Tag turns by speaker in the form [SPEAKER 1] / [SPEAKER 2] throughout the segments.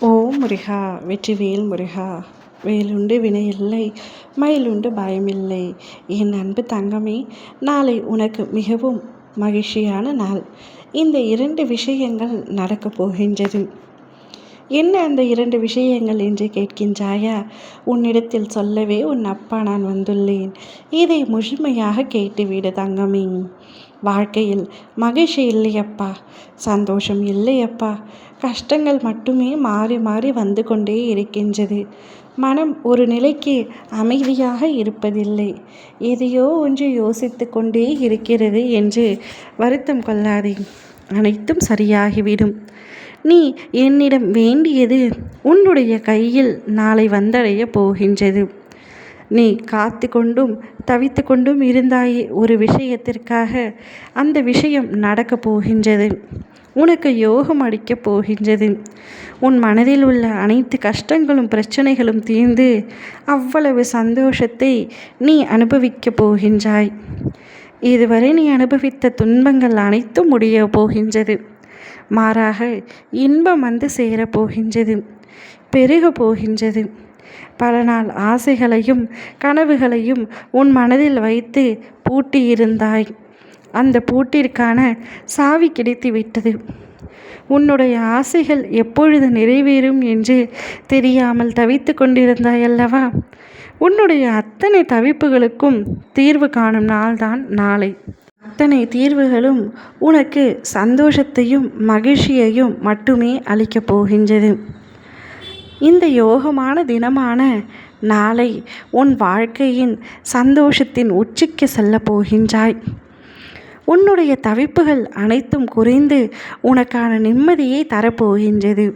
[SPEAKER 1] ஓ முருகா வெற்றிவேல் முருகா வேலுண்டு வினையில்லை மயிலுண்டு பயமில்லை. என் அன்பு தங்கமே நாளை உனக்கு மிகவும் மகிழ்ச்சியான நாள். இந்த இரண்டு விஷயங்கள் நடக்கப் போகின்றது. என்ன அந்த இரண்டு விஷயங்கள் என்று கேட்கின்றாயா? உன்னிடத்தில் சொல்லவே உன் அப்பா நான் வந்துள்ளேன். இதை முழுமையாக கேட்டுவிடு தங்கமே. வாழ்க்கையில் மகிழ்ச்சி இல்லையப்பா. சந்தோஷம் இல்லையப்பா. கஷ்டங்கள் மட்டுமே மாறி மாறி வந்து கொண்டே இருக்கின்றது. மனம் ஒரு நிலைக்கு அமைதியாக இருப்பதில்லை. எதையோ ஒன்று யோசித்து கொண்டே இருக்கிறது என்று வருத்தம் கொள்ளாதே. அனைத்தும் சரியாகிவிடும். நீ என்னிடம் வேண்டியது உன்னுடைய கையில் நாளை வந்தடைய போகின்றது. நீ காத்து கொண்டும் தவித்து கொண்டும் இருந்தாயே ஒரு விஷயத்திற்காக. அந்த விஷயம் நடக்கப் போகின்றது. உனக்கு யோகம் அடிக்கப் போகின்றது. உன் மனதில் உள்ள அனைத்து கஷ்டங்களும் பிரச்சனைகளும் தீர்ந்து அவ்வளவு சந்தோஷத்தை நீ அனுபவிக்கப் போகின்றாய். இதுவரை நீ அனுபவித்த துன்பங்கள் அனைத்தும் முடிய போகின்றது. மாறாக இன்பம் வந்து சேரப்போகின்றது பெருக போகின்றது. பல நாள் ஆசைகளையும் கனவுகளையும் உன் மனதில் வைத்து பூட்டியிருந்தாய். அந்த பூட்டிற்கான சாவி கிடைத்து விட்டது உன்னுடைய ஆசைகள் எப்பொழுது நிறைவேறும் என்று தெரியாமல் தவித்து கொண்டிருந்தாய் அல்லவா? உன்னுடைய அத்தனை தவிப்புகளுக்கும் தீர்வு காணும் நாள்தான் நாளை. அத்தனை தீர்வுகளும் உனக்கு சந்தோஷத்தையும் மகிழ்ச்சியையும் மட்டுமே அளிக்கப் போகின்றது. இந்த யோகமான தினமான நாளை உன் வாழ்க்கையின் சந்தோஷத்தின் உச்சிக்கு செல்ல போகின்றாய். உன்னுடைய தவிப்புகள் அனைத்தும் குறைந்து உனக்கான நிம்மதியை தரப்போகின்றது.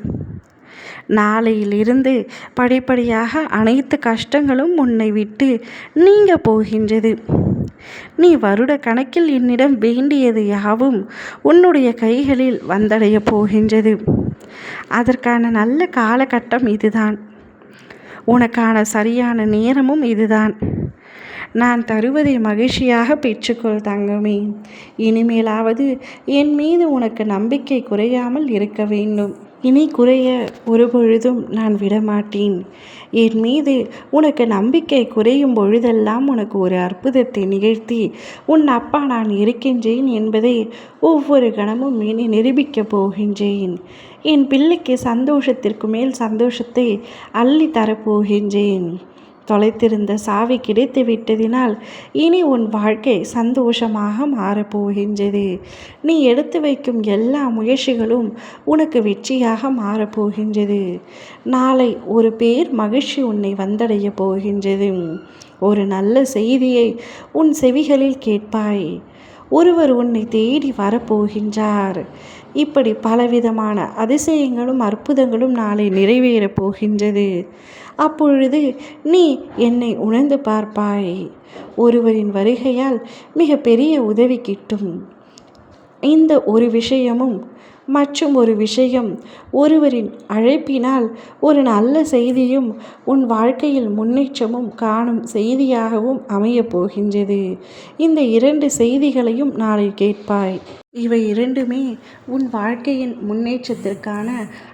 [SPEAKER 1] நாளையிலிருந்து படிப்படியாக அனைத்து கஷ்டங்களும் உன்னை விட்டு நீங்க போகின்றது. நீ வருட கணக்கில் என்னிடம் வேண்டியது யாவும் உன்னுடைய கைகளில் வந்தடைய போகின்றது. அதற்கான நல்ல காலகட்டம் இதுதான். உனக்கான சரியான நேரமும் இதுதான். நான் தருவதை மகிழ்ச்சியாக பெற்றுக்கொள் தங்கமே. இனிமேலாவது என் மீது உனக்கு நம்பிக்கை குறையாமல் இருக்க வேண்டும். இனி குறைய ஒருபொழுதும் நான் விடமாட்டேன் என் மீது உனக்கு நம்பிக்கை குறையும் பொழுதெல்லாம் உனக்கு ஒரு அற்புதத்தை நிகழ்த்தி உன் அப்பா நான் இருக்கின்றேன் என்பதை ஒவ்வொரு கணமும் இனி நிரூபிக்கப் போகின்றேன். என் பிள்ளைக்கு சந்தோஷத்திற்கு மேல் சந்தோஷத்தை அள்ளி தரப்போகின்றேன் தொலைத்திருந்த சாவி கிடைத்து விட்டதினால் இனி உன் வாழ்க்கை சந்தோஷமாக மாறப்போகின்றது நீ எடுத்து வைக்கும் எல்லா முயற்சிகளும் உனக்கு வெற்றியாக மாறப்போகின்றது நாளை ஒரு பேர் மகிழ்ச்சி உன்னை வந்தடைய போகின்றது. ஒரு நல்ல செய்தியை உன் செவிகளில் கேட்பாய். ஒருவர் உன்னை தேடி வரப்போகின்றார். இப்படி பலவிதமான அதிசயங்களும் அற்புதங்களும் நாளை நிறைவேறப் போகின்றது. அப்பொழுது நீ என்னை உணர்ந்து பார்ப்பாய். ஒருவரின் வருகையால் மிக பெரிய உதவி கிட்டும். இந்த ஒரு விஷயமும் மற்றும் ஒரு விஷயம் ஒருவரின் அழைப்பினால் ஒரு நல்ல செய்தியும் உன் வாழ்க்கையில் முன்னேற்றமும் காணும் செய்தியாகவும் அமையப் போகின்றது. இந்த இரண்டு செய்திகளையும் நாளை கேட்பாய். இவை இரண்டுமே உன் வாழ்க்கையின் முன்னேற்றத்திற்கான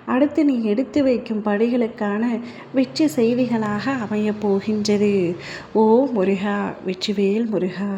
[SPEAKER 1] அடுத்து நீ எடுத்து வைக்கும் படிகளுக்கான வெற்றி செய்திகளாக அமையப் போகின்றது. ஓ முருகா வெற்றிவேல் முருகா.